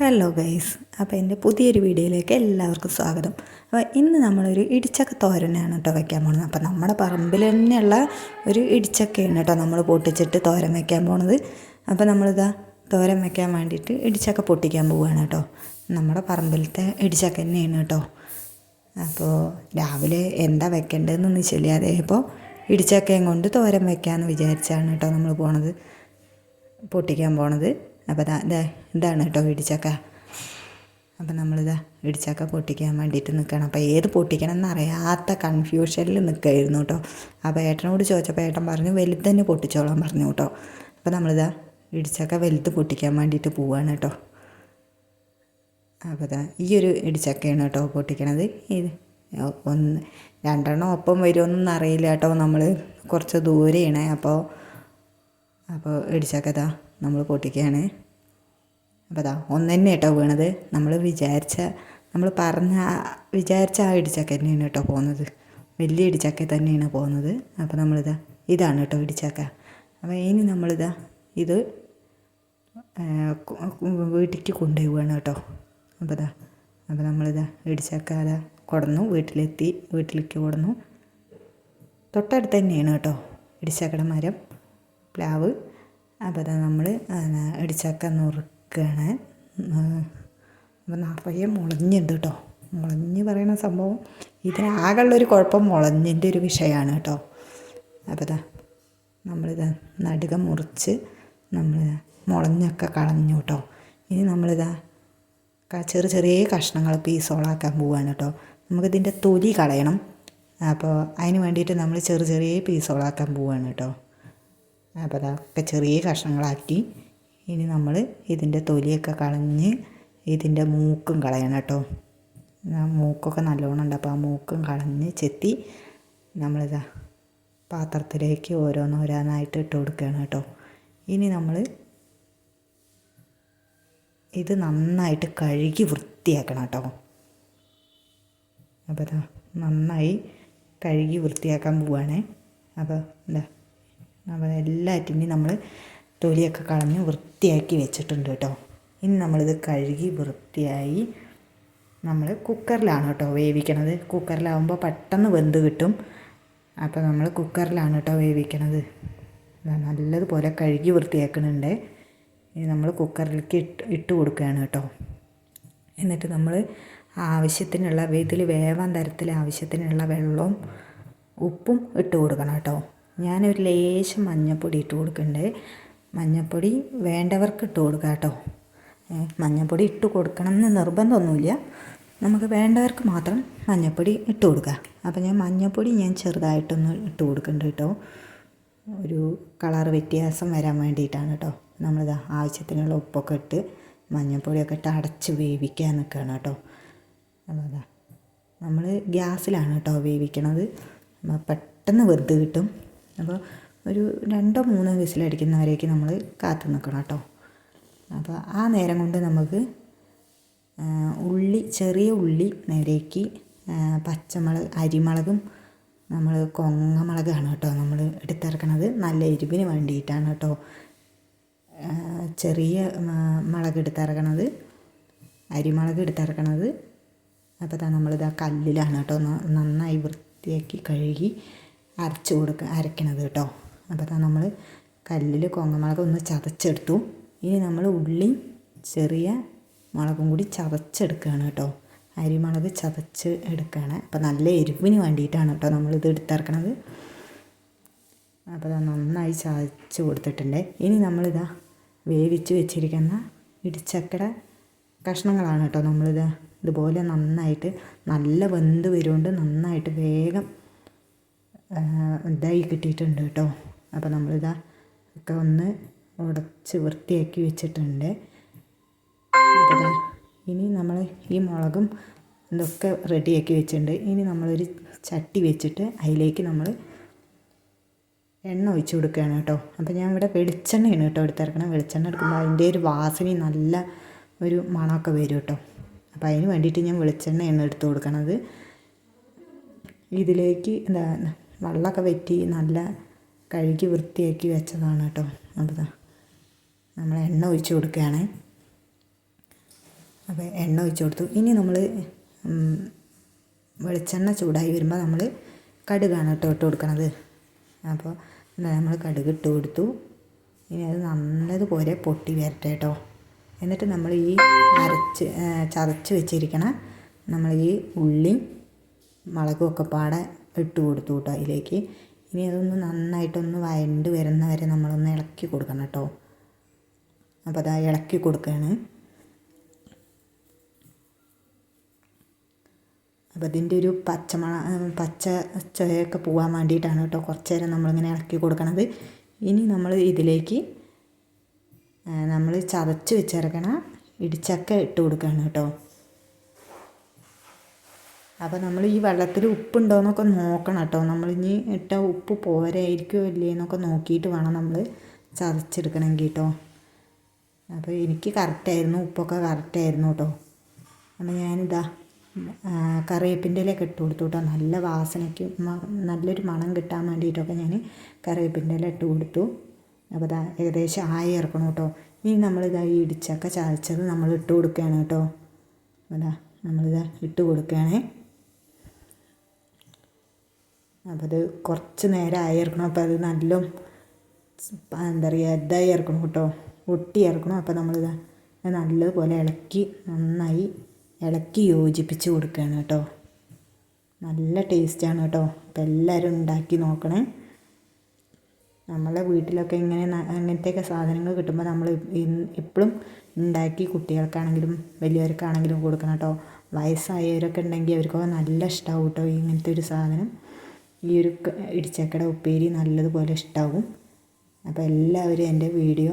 Hello guys അപ്പോൾ എന്റെ പുതിയൊരു വീഡിയോയിലേക്ക് എല്ലാവർക്കും സ്വാഗതം. അപ്പോൾ ഇന്ന് നമ്മളൊരു ഇടിച്ചക്ക തോരനാണ് കേട്ടോ വയ്ക്കാൻ പോകുന്നത് അപ്പോൾ നമ്മുടെ പറമ്പിൽ തന്നെയുള്ള ഒരു ഇടിച്ചക്കയാണ് കേട്ടോ നമ്മൾ പൊട്ടിച്ചിട്ട് തോരൻ വയ്ക്കാൻ പോണത്. അപ്പോൾ നമ്മളിതാ തോരൻ വയ്ക്കാൻ വേണ്ടിയിട്ട് ഇടിച്ചക്ക പൊട്ടിക്കാൻ പോവുകയാണ് കേട്ടോ. നമ്മുടെ പറമ്പിലത്തെ ഇടിച്ചക്ക തന്നെയാണ് കേട്ടോ. അപ്പോൾ രാവിലെ എന്താ വെക്കേണ്ടതെന്നൊന്നും ശരിയാതെ ഇപ്പോൾ ഇടിച്ചക്കയും കൊണ്ട് തോരൻ വയ്ക്കാമെന്ന് വിചാരിച്ചാണ് കേട്ടോ നമ്മൾ പോണത് പൊട്ടിക്കാൻ പോണത്. അപ്പോൾ ദാ ഇതാ ഇതാണ് കേട്ടോ ഇടിച്ചക്ക. അപ്പം നമ്മളിതാ ഇടിച്ചക്ക പൊട്ടിക്കാൻ വേണ്ടിയിട്ട് നിൽക്കണം അപ്പോൾ ഏത് പൊട്ടിക്കണം എന്നറിയാത്ത കൺഫ്യൂഷനിൽ നിൽക്കുകയായിരുന്നു കേട്ടോ. അപ്പോൾ ഏട്ടനോട് ചോദിച്ചപ്പോൾ ഏട്ടൻ പറഞ്ഞു വലുത് തന്നെ പൊട്ടിച്ചോളാൻ പറഞ്ഞു കേട്ടോ. അപ്പോൾ നമ്മളിതാ ഇടിച്ചക്ക വലുത് പൊട്ടിക്കാൻ വേണ്ടിയിട്ട് പോവുകയാണ് കേട്ടോ. അപ്പോൾ ഇതാ ഈ ഒരു ഇടിച്ചക്കയാണ് കേട്ടോ പൊട്ടിക്കണത്. ഇത് ഒന്ന് രണ്ടെണ്ണം ഒപ്പം വരുമെന്നൊന്നും അറിയില്ല കേട്ടോ നമ്മൾ കുറച്ച് ദൂരെയാണ്. അപ്പോൾ അപ്പോൾ ഇടിച്ചക്ക ഇതാ നമ്മൾ പൊട്ടിക്കുകയാണ്. അപ്പോൾ അതാ ഒന്ന് തന്നെ കേട്ടോ വീണത്. നമ്മൾ വിചാരിച്ച നമ്മൾ പറഞ്ഞ വിചാരിച്ച ആ ഇടിച്ചക്ക തന്നെയാണ് കേട്ടോ പോകുന്നത്. വലിയ ഇടിച്ചക്ക തന്നെയാണ് പോകുന്നത്. അപ്പോൾ നമ്മളിതാ ഇതാണ് കേട്ടോ ഇടിച്ചക്ക അപ്പോൾ ഇനി നമ്മളിതാ ഇത് വീട്ടിലേക്ക് കൊണ്ടുപോവുകയാണ് കേട്ടോ. അപ്പോൾ ഇതാ അപ്പോൾ നമ്മളിതാ ഇടിച്ചക്ക അതാ കൊടുന്നു വീട്ടിലെത്തി വീട്ടിലേക്ക് കൊടുന്നു. തൊട്ടടുത്ത് തന്നെയാണ് കേട്ടോ ഇടിച്ചക്കട മരം. പ്ലാവ്. അപ്പോൾ അത് നമ്മൾ ഇടിച്ചക്ക നുറുക്കുകയാണ്. അപ്പം നിറയെ മുളഞ്ഞുണ്ട് കേട്ടോ. മുളഞ്ഞ് പറയുന്ന സംഭവം ഇതിനാകെയുള്ളൊരു കുഴപ്പം മുളഞ്ഞിന്റെ ഒരു വിഷയമാണ് കേട്ടോ. അപ്പോൾ ഇതാ നമ്മളിത് നടുക മുറിച്ച് നമ്മൾ മുളഞ്ഞൊക്കെ കളഞ്ഞു കേട്ടോ. ഇനി നമ്മളിതാ ചെറിയ ചെറിയ കഷ്ണങ്ങൾ പീസോളാക്കാൻ പോവുകയാണ് കേട്ടോ. നമുക്കിതിന്റെ തൊലി കളയണം. അപ്പോൾ അതിന് വേണ്ടിയിട്ട് നമ്മൾ ചെറിയ ചെറിയ പീസോളാക്കാൻ പോവുകയാണ് കേട്ടോ. അപ്പോൾ ചെറിയ കഷ്ണങ്ങളാക്കി. ഇനി നമ്മൾ ഇതിന്റെ തൊലിയൊക്കെ കളഞ്ഞ് ഇതിന്റെ മൂക്കും കളയണം കേട്ടോ. മൂക്കൊക്കെ നല്ലോണം ഉണ്ട്. അപ്പോൾ ആ മൂക്കും കളഞ്ഞ് ചെത്തി നമ്മളിതാ പാത്രത്തിലേക്ക് ഓരോന്നോരോന്നായിട്ട് ഇട്ട് കൊടുക്കുകയാണ് കേട്ടോ. ഇനി നമ്മൾ ഇത് നന്നായിട്ട് കഴുകി വൃത്തിയാക്കണം കേട്ടോ. അപ്പോൾ നന്നായി കഴുകി വൃത്തിയാക്കാൻ പോവുകയാണേ അപ്പോൾ എന്താ അപ്പോൾ എല്ലാറ്റിന്റെയും നമ്മൾ തൊലിയൊക്കെ കളഞ്ഞ് വൃത്തിയാക്കി വെച്ചിട്ടുണ്ട് കേട്ടോ. ഇനി നമ്മളിത് കഴുകി വൃത്തിയായി നമ്മൾ കുക്കറിലാണ് കേട്ടോ വേവിക്കണത്. കുക്കറിലാവുമ്പോൾ പെട്ടെന്ന് വെന്ത് കിട്ടും. അപ്പോൾ നമ്മൾ കുക്കറിലാണ് കേട്ടോ വേവിക്കണത്. നല്ലതുപോലെ കഴുകി വൃത്തിയാക്കുന്നുണ്ട് ഇനി നമ്മൾ കുക്കറിലേക്ക് ഇട്ട് ഇട്ട് കൊടുക്കുകയാണ് കേട്ടോ. എന്നിട്ട് നമ്മൾ ആവശ്യത്തിനുള്ള ഇതിൽ വേവാൻ തരത്തിൽ ആവശ്യത്തിനുള്ള വെള്ളവും ഉപ്പും ഇട്ട് കൊടുക്കണം കേട്ടോ. ഞാനൊരു ലേശം മഞ്ഞൾപ്പൊടി ഇട്ട് കൊടുക്കുന്നുണ്ട് മഞ്ഞൾപ്പൊടി വേണ്ടവർക്ക് ഇട്ട് കൊടുക്കാം കേട്ടോ. മഞ്ഞൾപ്പൊടി ഇട്ട് കൊടുക്കണം എന്ന് നിർബന്ധമൊന്നുമില്ല. നമുക്ക് വേണ്ടവർക്ക് മാത്രം മഞ്ഞൾപ്പൊടി ഇട്ട് കൊടുക്കുക അപ്പോൾ ഞാൻ മഞ്ഞൾപ്പൊടി ഞാൻ ചെറുതായിട്ടൊന്ന് ഇട്ട് കൊടുക്കുന്നുണ്ട് കേട്ടോ. ഒരു കളർ വ്യത്യാസം വരാൻ വേണ്ടിയിട്ടാണ് കേട്ടോ. നമ്മളിത് ആവശ്യത്തിനുള്ള ഉപ്പൊക്കെ ഇട്ട് മഞ്ഞൾപ്പൊടിയൊക്കെ ഇട്ട് അടച്ച് വേവിക്കാൻ നിൽക്കുകയാണ് കേട്ടോ. അപ്പോൾ അതാ. നമ്മൾ ഗ്യാസിലാണ് കേട്ടോ വേവിക്കണത്. പെട്ടെന്ന് വെറുതെ കിട്ടും. അപ്പോൾ ഒരു രണ്ടോ മൂന്നോ വിസിലടിക്കുന്നവരേക്ക് നമ്മൾ കാത്തു നിൽക്കണം കേട്ടോ. അപ്പോൾ ആ നേരം കൊണ്ട് നമുക്ക് ഉള്ളി ചെറിയ ഉള്ളി നേരേക്ക് പച്ചമുളക് അരിമുളകും നമ്മൾ കൊങ്ങമുളകാണ് കേട്ടോ നമ്മൾ എടുത്തിറക്കണത്. നല്ല എരിവിന് വേണ്ടിയിട്ടാണ് കേട്ടോ ചെറിയ മുളക് എടുത്തിറക്കണത്. അരിമുളക് എടുത്തിറക്കണത്. അപ്പോൾ ഇതാ ആ കല്ലിലാണ് കേട്ടോ നന്നായി വൃത്തിയാക്കി കഴുകി അരച്ച് കൊടുക്കുക അരയ്ക്കണത് കേട്ടോ അപ്പോൾ നമ്മൾ കല്ലിൽ കൊങ്ങമുളക് ഒന്ന് ചതച്ചെടുത്തു. ഇനി നമ്മൾ ഉള്ളി ചെറിയ മുളകും കൂടി ചതച്ചെടുക്കുകയാണ് കേട്ടോ അരിമുളക് ചതച്ച് എടുക്കുകയാണ് അപ്പോൾ നല്ല എരിവിന് വേണ്ടിയിട്ടാണ് കേട്ടോ നമ്മളിത് എടുത്തിറക്കണത്. അപ്പോൾ നന്നായി ചതച്ച് കൊടുത്തിട്ടുണ്ട്. ഇനി നമ്മളിതാ വേവിച്ച് വെച്ചിരിക്കുന്ന ഇടിച്ചക്കട കഷ്ണങ്ങളാണ് കേട്ടോ നമ്മളിത് ഇതുപോലെ നന്നായിട്ട് നല്ല വെന്ത് വരുകൊണ്ട് നന്നായിട്ട് വേഗം ഇതായി കിട്ടിയിട്ടുണ്ട് കേട്ടോ. അപ്പോൾ നമ്മളിതാ ഒക്കെ ഒന്ന് ഉടച്ച് വൃത്തിയാക്കി വെച്ചിട്ടുണ്ട്. അപ്പോൾ ഇനി നമ്മൾ ഈ മുളകും ഇതൊക്കെ റെഡിയാക്കി വെച്ചിട്ടുണ്ട്. ഇനി നമ്മളൊരു ചട്ടി വെച്ചിട്ട് അതിലേക്ക് നമ്മൾ എണ്ണ ഒഴിച്ചു കൊടുക്കുകയാണ് കേട്ടോ. അപ്പോൾ ഞാൻ ഇവിടെ വെളിച്ചെണ്ണയാണ് കേട്ടോ എടുത്തിറക്കണം വെളിച്ചെണ്ണ എടുക്കുമ്പോൾ അതിന്റെ ഒരു വാസന നല്ല ഒരു മണമൊക്കെ വരും കേട്ടോ. അപ്പോൾ അതിന് വേണ്ടിയിട്ട് ഞാൻ വെളിച്ചെണ്ണയാണ് എടുത്ത് കൊടുക്കണത്. ഇതിലേക്ക് എന്താ വെള്ളമൊക്കെ വെറ്റി നല്ല കഴുകി വൃത്തിയാക്കി വെച്ചതാണ് കേട്ടോ. അത് നമ്മൾ എണ്ണ ഒഴിച്ച് കൊടുക്കുകയാണ്. അപ്പോൾ എണ്ണ ഒഴിച്ച് കൊടുത്തു. ഇനി നമ്മൾ വെളിച്ചെണ്ണ ചൂടായി വരുമ്പോൾ നമ്മൾ കടുകാണ് കേട്ടോ ഇട്ട് കൊടുക്കണത്. അപ്പോൾ നമ്മൾ കടുക് ഇട്ട് കൊടുത്തു. ഇനി അത് നല്ലതുപോലെ പൊട്ടി വരട്ടെ കേട്ടോ. എന്നിട്ട് നമ്മൾ ഈ അരച്ച് ചതച്ച് വെച്ചിരിക്കണം നമ്മൾ ഈ ഉള്ളിയും മുളകും ഒക്കെ പാടെ ഇട്ട് കൊടുത്തു കേട്ടോ അതിലേക്ക്. ഇനി അതൊന്ന് നന്നായിട്ടൊന്ന് വഴണ്ട് വരുന്ന വരെ നമ്മളൊന്ന് ഇളക്കി കൊടുക്കണം കേട്ടോ അപ്പോൾ അതാ ഇളക്കി കൊടുക്കുകയാണ് അപ്പോൾ ഇതിന്റെ ഒരു പച്ചമണ പച്ച ചൊയൊക്കെ പോകാൻ വേണ്ടിയിട്ടാണ് കേട്ടോ കുറച്ച് നേരം നമ്മളിങ്ങനെ ഇളക്കി കൊടുക്കണത്. ഇനി നമ്മൾ ഇതിലേക്ക് നമ്മൾ ചതച്ച് വെച്ചിറക്കണ ഇടിച്ചക്ക ഇട്ട് കൊടുക്കുകയാണ് കേട്ടോ അപ്പോൾ നമ്മൾ ഈ വെള്ളത്തിൽ ഉപ്പുണ്ടോ എന്നൊക്കെ നോക്കണം കേട്ടോ. ഇനി ഇട്ട ഉപ്പ് പോരായിരിക്കുമോ ഇല്ലേ എന്നൊക്കെ നോക്കിയിട്ട് വേണം നമ്മൾ ചതച്ചെടുക്കണമെങ്കിൽ കേട്ടോ അപ്പോൾ എനിക്ക് കറക്റ്റായിരുന്നു ഉപ്പൊക്കെ കറക്റ്റായിരുന്നു കേട്ടോ. അപ്പോൾ ഞാനിതാ കറിവേപ്പിന്റെ ഇലയൊക്കെ ഇട്ട് കൊടുത്തു കേട്ടോ നല്ല വാസനയ്ക്ക് നല്ലൊരു മണം കിട്ടാൻ വേണ്ടിയിട്ടൊക്കെ ഞാൻ കറിവേപ്പിന്റെ ഇല ഇട്ട് കൊടുത്തു. അപ്പോൾ ഇതാ ഏകദേശം ആയി ഇറക്കണം കേട്ടോ. ഇനി നമ്മളിതാ ഈ ഇടിച്ചൊക്കെ ചതച്ചത് നമ്മൾ ഇട്ട് കൊടുക്കുകയാണ് കേട്ടോ. അതാ നമ്മളിതാ ഇട്ട് കൊടുക്കുകയാണേ അപ്പോൾ അത് കുറച്ച് നേരം ആയിരിക്കണം അപ്പോൾ അത് നല്ല എന്താ പറയുക ഇതായി ഇറക്കണം കേട്ടോ. ഒട്ടി ഇറക്കണം അപ്പോൾ നമ്മൾ നല്ലതുപോലെ ഇളക്കി നന്നായി ഇളക്കി യോജിപ്പിച്ച് കൊടുക്കുകയാണ് കേട്ടോ. നല്ല ടേസ്റ്റാണ് കേട്ടോ. അപ്പോൾ എല്ലാവരും ഉണ്ടാക്കി നോക്കണേ. നമ്മളെ വീട്ടിലൊക്കെ ഇങ്ങനെ അങ്ങനത്തെയൊക്കെ സാധനങ്ങൾ കിട്ടുമ്പോൾ നമ്മൾ എപ്പോഴും ഉണ്ടാക്കി കുട്ടികൾക്കാണെങ്കിലും വലിയവർക്കാണെങ്കിലും കൊടുക്കണം കേട്ടോ. വയസ്സായവരൊക്കെ ഉണ്ടെങ്കിൽ അവർക്കൊക്കെ നല്ല ഇഷ്ടമാവും കേട്ടോ ഇങ്ങനത്തെ ഒരു സാധനം. ഈ ഒരു ഇടിച്ചക്കട ഉപ്പേരി നല്ലതുപോലെ ഇഷ്ടമാകും അപ്പോൾ എല്ലാവരും എന്റെ വീഡിയോ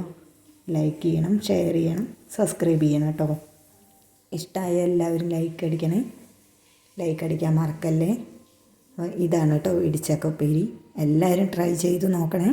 ലൈക്ക് ചെയ്യണം ഷെയർ ചെയ്യണം സബ്സ്ക്രൈബ് ചെയ്യണം കേട്ടോ. ഇഷ്ടമായ എല്ലാവരും ലൈക്ക് അടിക്കണേ. ലൈക്ക് അടിക്കാൻ മറക്കല്ലേ. ഇതാണ് കേട്ടോ ഇടിച്ചക്ക ഉപ്പേരി. എല്ലാവരും ട്രൈ ചെയ്ത് നോക്കണേ.